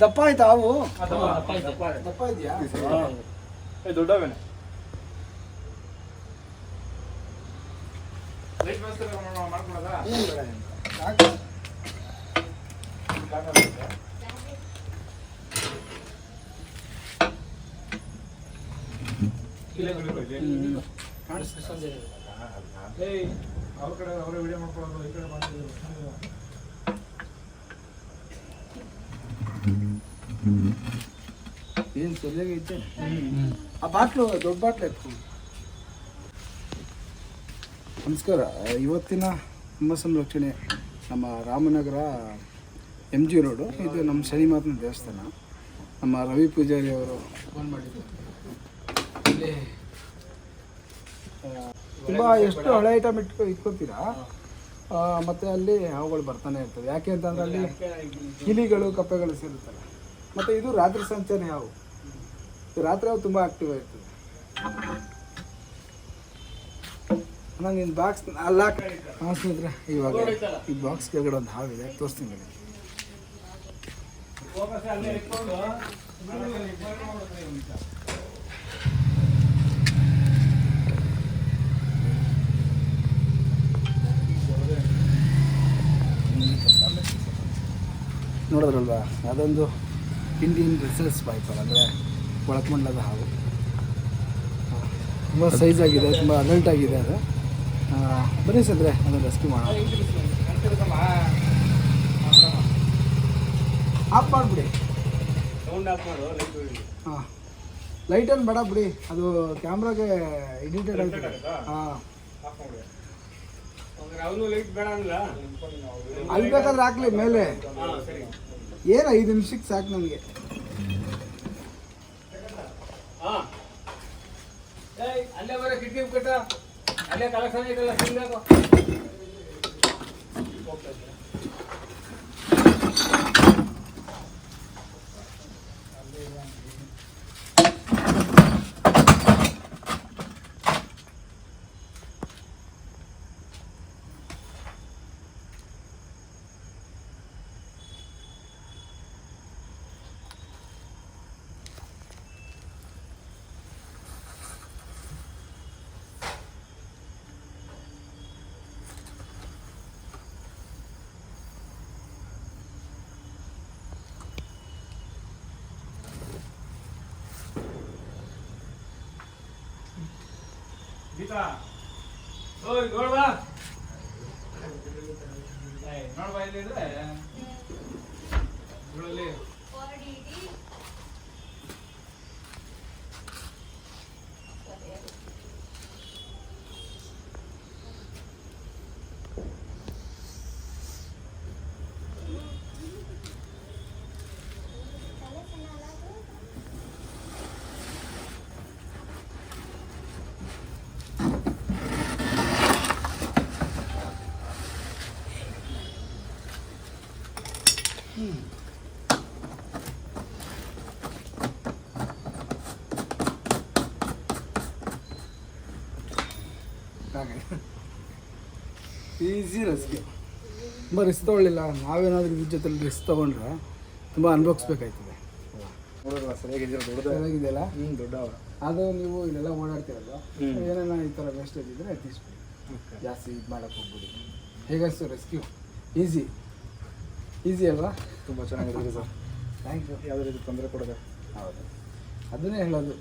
ದಪ್ಪ ಆಯ್ತಾ ಅವು ದಪ್ಪ ಐತೆ. ದಪ್ಪ ಇದೆಯಾ ದೊಡ್ಡವೇನೆ ಏನು ಬೇಡ ಏನು. ಸಾಕು. ಹ್ಮ್. ಕಾಣಿಸ್ತಾ? ಅವ್ರ ಕಡೆ ಅವರೇ ವಿಡಿಯೋ ಮಾಡ್ಕೊಳ್ಳೋದು ಈ ಕಡೆ ಆ ಬಾಟ್ಲು ದೊಡ್ಡ ಬಾಟ್ಲು ಎತ್ಕೊಂಡು. ನಮಸ್ಕಾರ. ಇವತ್ತಿನ ನಮ್ಮ ಸಂರಕ್ಷಣೆ ನಮ್ಮ ರಾಮನಗರ ಎಂ ಜಿ ರೋಡು. ಇದು ನಮ್ಮ ಶನಿ ಮಾತನ ದೇವಸ್ಥಾನ. ನಮ್ಮ ರವಿ ಪೂಜಾರಿ ಅವರು ಫೋನ್ ಮಾಡಿದ್ರು ತುಂಬ ಎಷ್ಟು ಹಳೆ ಐಟಮ್ ಇಟ್ಕೊ ಇಟ್ಕೊತೀರಾ? ಮತ್ತು ಅಲ್ಲಿ ಹಾವುಗಳು ಬರ್ತಾನೆ ಇರ್ತವೆ. ಯಾಕೆ ಅಂತಂದ್ರೆ ಅಲ್ಲಿ ಕಿಲಿಗಳು ಕಪ್ಪೆಗಳು ಸೇರುತ್ತಾರೆ ಮತ್ತೆ ಇದು ರಾತ್ರಿ ಸಂಚನೆ ಇದು ರಾತ್ರಿ ಅವ್ರು ತುಂಬ ಆಕ್ಟಿವ್ ಆಗಿರ್ತದೆ. ನಾನು ನಿನ್ನ ಬಾಕ್ಸ್ ಅಲ್ಲ ಹಾಂ ಸ್ನೇಹಿತರೆ ಇವಾಗ ಈ ಬಾಕ್ಸ್ ಕೆಳಗಡೆ ಒಂದು ಹಾವಿದೆ ತೋರಿಸ್ತೀನಿ ಬನ್ನಿ. ನೋಡಿದ್ರಲ್ವಾ ಅದೊಂದು ಇಂಡಿಯನ್ ರಿಸರ್ಚ್ ಪೈಪರ್ ಅಂದರೆ ಒಳಕಮಂಡಲದ ಹಾವು. ತುಂಬ ಸೈಜ್ ಆಗಿದೆ ತುಂಬ ಅಡಲ್ಟ್ ಆಗಿದೆ ಅದು. ಬನ್ನಿ ಸದ್ರೆ ಅದನ್ನು ರೆಸ್ಕ್ಯೂ ಮಾಡೋಣ. ಆಫ್ ಮಾಡಿಬಿಡಿ. ಹಾಂ ಲೈಟನ್ನು ಬೇಡ ಬಿಡಿ ಅದು ಕ್ಯಾಮ್ರಾಗೆ ಎಡಿಟೆಡ್ ಆಗ್ತದೆ ಹಾಂ ಅಲ್ಲ ಅಲ್ಲಿ ಬೇಕಾದ್ರೆ ಹಾಕ್ಲಿ ಮೇಲೆ. ಏನು ಐದು ನಿಮಿಷಕ್ಕೆ ಸಾಕು ನನಗೆ ಅಲ್ಲೇ ಬರೋ ಕಿಟಕಿ ಕಟ್ಟ ಅಲ್ಲೇ ಕಲೆಕ್ಷನ್ ಐತಲ್ಲ ಸಿಂಗಾಕು ಗೀತಾ ಓಯ್ ನೋಡ್ಬಾ ನೋಡ್ಬಾ ಇಲ್ಲಿ ಈಸಿ ರೆಸ್ಕ್ಯೂ ತುಂಬ ರಿಸ್ಕ್ ತೊಗೊಳ್ಳಿಲ್ಲ ನಾವೇನಾದ್ರೂ ಇದ್ರ ಜೊತೆ ರಿಸ್ಕ್ ತೊಗೊಂಡ್ರೆ ತುಂಬ ಅನುಭವಿಸ್ಬೇಕಾಯ್ತದೆ. ಸರಿಯಾಗಿದೆಯಲ್ಲ ಹ್ಞೂ ದೊಡ್ಡವ ಅದು ನೀವು ಇಲ್ಲೆಲ್ಲ ಓಡಾಡ್ತಿರಲ್ಲ. ಏನೇನ ಈ ಥರ ವೇಸ್ಟೇಜ್ ಇದ್ದರೆ ಎತ್ತಿಸ್ಬಿಡಿ ಜಾಸ್ತಿ ಇದು ಮಾಡೋಕ್ಕೆ ಹೋಗ್ಬಿಡಿ. ಸರ್ ರೆಸ್ಕ್ಯೂ ಈಸಿ ಈಸಿ ಅಲ್ವಾ? ತುಂಬ ಚೆನ್ನಾಗಿದೆ ಸರ್. ಥ್ಯಾಂಕ್ ಯು ಯಾವುದೇ ರೀತಿ ತೊಂದರೆ ಕೊಡದೆ. ಹೌದು. ಅದನ್ನೇ ಹೇಳೋದು.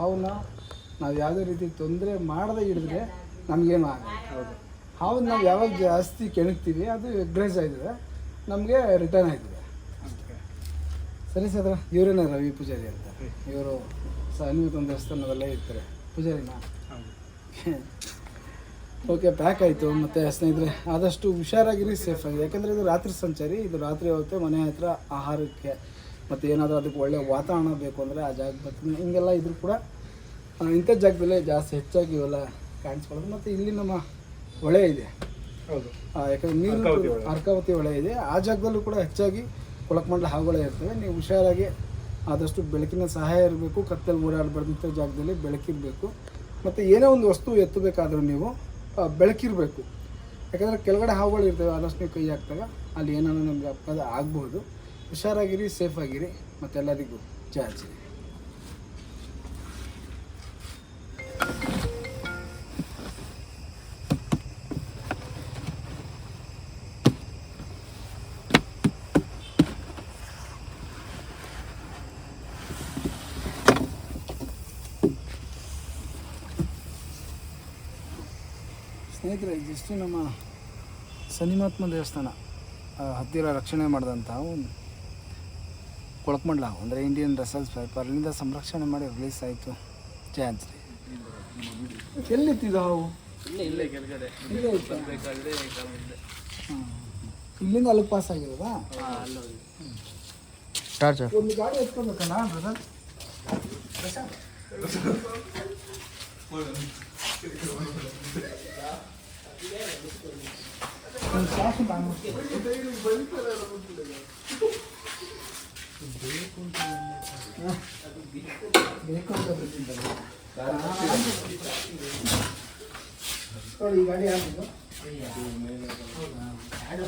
ಅವನ್ನ ನಾವು ಯಾವುದೇ ರೀತಿ ತೊಂದರೆ ಮಾಡದೇ ಹಿಡಿದ್ರೆ ನಮಗೇನು ಹೌದು. ಹಾವನ್ನ ನಾವು ಯಾವಾಗ ಜಾಸ್ತಿ ಕೆಣಕ್ತೀವಿ, ಅದು ಎಗ್ರೈಸ್ ಆಗಿದೆ ನಮಗೆ ರಿಟರ್ನ್ ಆಯ್ತದೆ. ಸರಿ ಸದ್ರ ಇವರೇನ ರವಿ ಪೂಜಾರಿ ಅಂತ? ಇವರು ಹನುಮಂತ ದೇವಸ್ಥಾನದಲ್ಲೇ ಇರ್ತಾರೆ. ಪೂಜಾರಿನ? ಓಕೆ ಪ್ಯಾಕ್ ಆಯಿತು. ಮತ್ತು ಸ್ನೇಹಿತರೆ, ಆದಷ್ಟು ಹುಷಾರಾಗಿರಿ ಸೇಫ್ ಆಗಿದೆ ಯಾಕಂದರೆ ಇದು ರಾತ್ರಿ ಸಂಚಾರಿ. ಇದು ರಾತ್ರಿ ಹೋಗುತ್ತೆ ಮನೆ ಹತ್ರ ಆಹಾರಕ್ಕೆ ಮತ್ತು ಏನಾದರೂ ಅದಕ್ಕೆ ಒಳ್ಳೆಯ ವಾತಾವರಣ ಬೇಕು ಅಂದರೆ ಆ ಜಾಗ ಬರ್ತೀನಿ. ಹಿಂಗೆಲ್ಲ ಇದ್ರೂ ಕೂಡ ಇಂಥ ಜಾಗದಲ್ಲೇ ಜಾಸ್ತಿ ಹೆಚ್ಚಾಗಿ ಇವೆಲ್ಲ ಕಾಣಿಸ್ಕೊಳ್ಳೋದು. ಮತ್ತು ಇಲ್ಲಿ ನಮ್ಮ ಹೊಳೆ ಇದೆ. ಹೌದು. ಯಾಕಂದ್ರೆ ನೀರು ಅರ್ಕಾವತಿ ಹೊಳೆ. ಇದೆ. ಆ ಜಾಗದಲ್ಲೂ ಕೂಡ ಹೆಚ್ಚಾಗಿ ಕೊಳಕಮಂಡಲ ಹಾವುಗಳೇ ಇರ್ತವೆ. ನೀವು ಹುಷಾರಾಗಿ ಆದಷ್ಟು ಬೆಳಕಿನ ಸಹಾಯ ಇರಬೇಕು. ಕತ್ತಲ್ಲಿ ಓಡಾಡಬಾರ್ದಂಥ ಜಾಗದಲ್ಲಿ ಬೆಳಕಿರಬೇಕು. ಮತ್ತು ಏನೇ ಒಂದು ವಸ್ತು ಎತ್ತಬೇಕಾದ್ರೂ ನೀವು ಬೆಳಕಿರಬೇಕು. ಯಾಕಂದರೆ ಕೆಳಗಡೆ ಹಾವುಗಳು ಇರ್ತವೆ ಆದಷ್ಟು ನೀವು ಕೈ ಹಾಕ್ದಾಗ ಅಲ್ಲಿ ಏನಾದ್ರು ನಮಗೆ ಅಪಘಾತ ಆಗ್ಬೋದು. ಹುಷಾರಾಗಿರಿ ಸೇಫ್ ಆಗಿರಿ. ಮತ್ತೆಲ್ಲರಿಗೂ ಜಯ ಸ್ನೇಹಿತರೆ ಇದಿಷ್ಟು ನಮ್ಮ ಸನಿಮಾತ್ಮ ದೇವಸ್ಥಾನ ಹತ್ತಿರ ರಕ್ಷಣೆ ಮಾಡಿದಂಥ ಒಂದು ಕೊಳಕ್ಮಂಡ್ಲ ಅಂದರೆ ಇಂಡಿಯನ್ ರೆಸಲ್ಸ್ ಪೇಪರ್ ಅಲ್ಲಿಂದ ಸಂರಕ್ಷಣೆ ಮಾಡಿ ರಿಲೀಸ್ ಆಯಿತು. ಜಯಂತ್ರಿ ಎಲ್ಲಿತ್ತಿದ್ದು ಹಾವು. ಇಲ್ಲಿಂದ ಅಲ್ಲಿಗೆ ಪಾಸ್ ಆಗಿರೋದಾ? ಒಂದು ಗಾಡಿ ಎತ್ಕೊಬೇಕಲ್ಲ ಬ್ರದರ್ 많아. ಈ ಗಾಡಿ ಹಾಕಿದ್ದು ಗಾಡಿ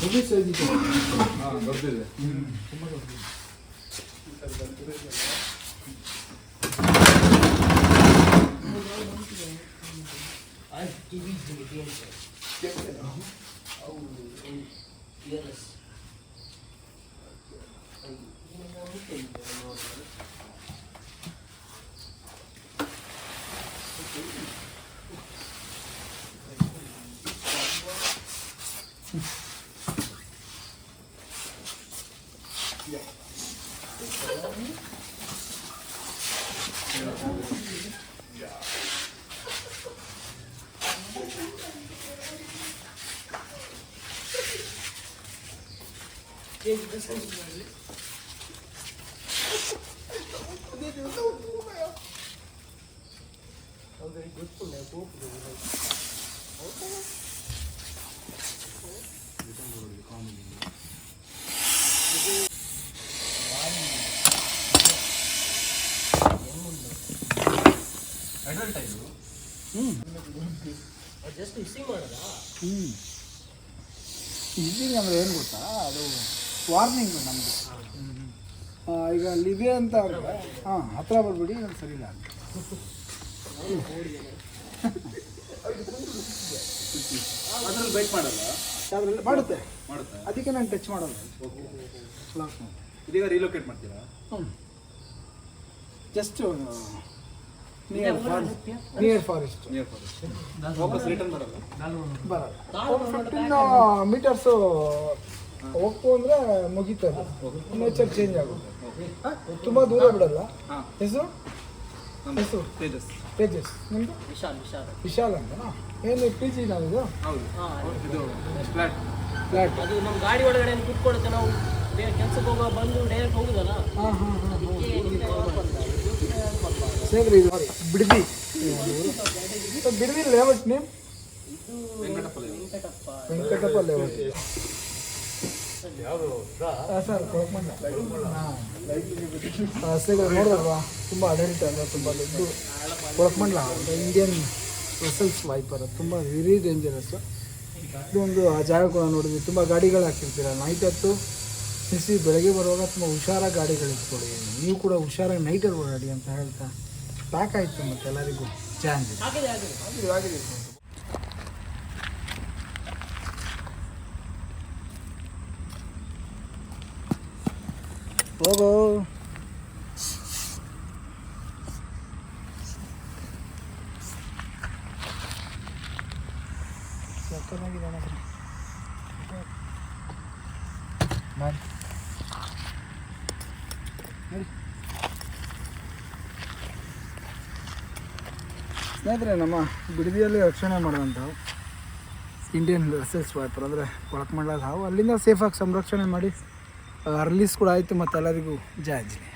ದೊಡ್ಡ ಸೈಜ್ ಇದೆ ಹಾಂ ದೊಡ್ಡದಿದೆ ತುಂಬ Thank you. ಒಂದು ಸಾಕು ನಾನು ಬೇಕು ಅಂತ ಬಂದಿದ್ದಲ್ಲ. ನೋಡಿ ಈ ಗಾಡಿ ಯಾರ್ದು ಹೆವಿ ಸೈಜ್ ಇದೆ ಹ್ಞೂ ಇಲ್ಲಿಂಗ್ ಅಂದರೆ ಏನು ಗೊತ್ತಾ ಅದು ವಾರ್ನಿಂಗ್ ನಮಗೆ ಈಗ ಅಲ್ಲಿದೆ ಅಂತ ಅಂದರೆ ಹಾಂ ಹತ್ರ ಬರ್ಬಿಡಿ ನಾನು ಸರಿ ಇಲ್ಲ ಅಂತ. ಅದ್ರಲ್ಲಿ ಬೈಕ್ ಮಾಡಲ್ಲ? ಅದರಲ್ಲಿ ಮಾಡುತ್ತೆ. ಮಾಡುತ್ತಾ? ಅದಕ್ಕೆ ನಾನು ಟಚ್ ಮಾಡಲ್ಲ. ಲಾಕ್ ಮಾಡಿ. ಇದೀಗ ರಿಲೋಕೇಟ್ ಮಾಡ್ತೀರಾ? ಹ್ಞೂ just near forest near forest near forest ವಾಪಸ್ ರಿಟರ್ನ್ ಬರಲ್ಲ. ಬರಲ್ಲ ಫಿಫ್ಟೀನ್ ಮೀಟರ್ಸು ಹೋಗ್ತು ಅಂದರೆ ಮುಗೀತದೆ ನೇಚರ್ ಚೇಂಜ್ ಆಗುತ್ತೆ. ತುಂಬ ದೂರ ಬಿಡಲ್ಲ. ಹಾಂ. ಹೆಸರು? ಹೆಸರು? ತೇಜಸ್. ತೇಜಸ್. ನಿಮ್ಮದು ವಿಶಾಲ್ ವಿಶಾಲ್. ವಿಶಾಲ್ ಅಂತನಾ ಏನು ಪಿ ಜಿ ನಾವು ಇದು? ಹೌದು. ಹಾಂ ಇದು ಫ್ಲಾಟ್ ಫ್ಲಾಟ್ ಅದು ನಮ್ಮ ಗಾಡಿ ಒಳಗಡೆ ಕುತ್ಕೊಳುತ್ತೆ ನಾವು. ಕೆಲಸಕ್ಕೆ ಕೆಲ್ಸಕ್ಕೆ ಹೋಗೋ ಬಂದು ಡೈರೆಕ್ಟ್ ಹೋಗುದಲ್ಲ? ಹಾಂ ಹಾಂ ಹಾಂ. ಸೇಗ್ರಿ ಇದು Bidadi. Bidadi layout name Venkatappa Venkatappa layout. Sir ರಸ್ತೆಗಳು ನೋಡಿದ್ರಲ್ವಾ ತುಂಬ ಆಡಳಿತ ಅಂದರೆ ತುಂಬ ದೊಡ್ಡ ಕೊಳಕಮಂಡ್ಲ ಇಂಡಿಯನ್ ವೆಸಲ್ಸ್ ವೈಪರ್ ತುಂಬ ವೆರಿ ಡೇಂಜರಸ್ ಇದೊಂದು ಆ ಜಾಗ ಕೂಡ ನೋಡಿದ್ವಿ ತುಂಬ ಗಾಡಿಗಳು ಹಾಕಿರ್ತೀರ. ನೈಟ್ ಹೊತ್ತು ಬಿಸಿ ಬೆಳಗ್ಗೆ ಬರುವಾಗ ತುಂಬ ಹುಷಾರಾಗಿ ಗಾಡಿಗಳು ಇಟ್ಕೊಳ್ಳಿ. ನೀವು ಕೂಡ ಹುಷಾರಾಗಿ ನೈಟಲ್ಲಿ ಓಡಾಡಿ ಅಂತ ಹೇಳ್ತಾ. ಪ್ಯಾಕ್ ಆಯಿತು ಮತ್ತೆ ಎಲ್ಲರಿಗೂ. ಚಾನ್ಸ್ ಆಗಿದೆ ಆಗಿದೆ ಆಗಿದೆ ಆಗಿದೆ ಹೋಗೋ. ಸ್ನೇಹಿತರೆ, ನಮ್ಮ ಬಿಡದಿಯಲ್ಲಿ ರಕ್ಷಣೆ ಮಾಡುವಂಥವು ಇಂಡಿಯನ್ ರಿಸರ್ಚ್ ವಾಯ್ಪರ್ ಅಂದರೆ ಕೊಳಕಮಂಡಲ ಹಾವು ಅಲ್ಲಿಂದ ಸೇಫಾಗಿ ಸಂರಕ್ಷಣೆ ಮಾಡಿ ರಿಲೀಸ್ ಕೂಡ ಆಯಿತು ಮತ್ತೆ ಎಲ್ಲರಿಗೂ ಆಂಜನೇಯ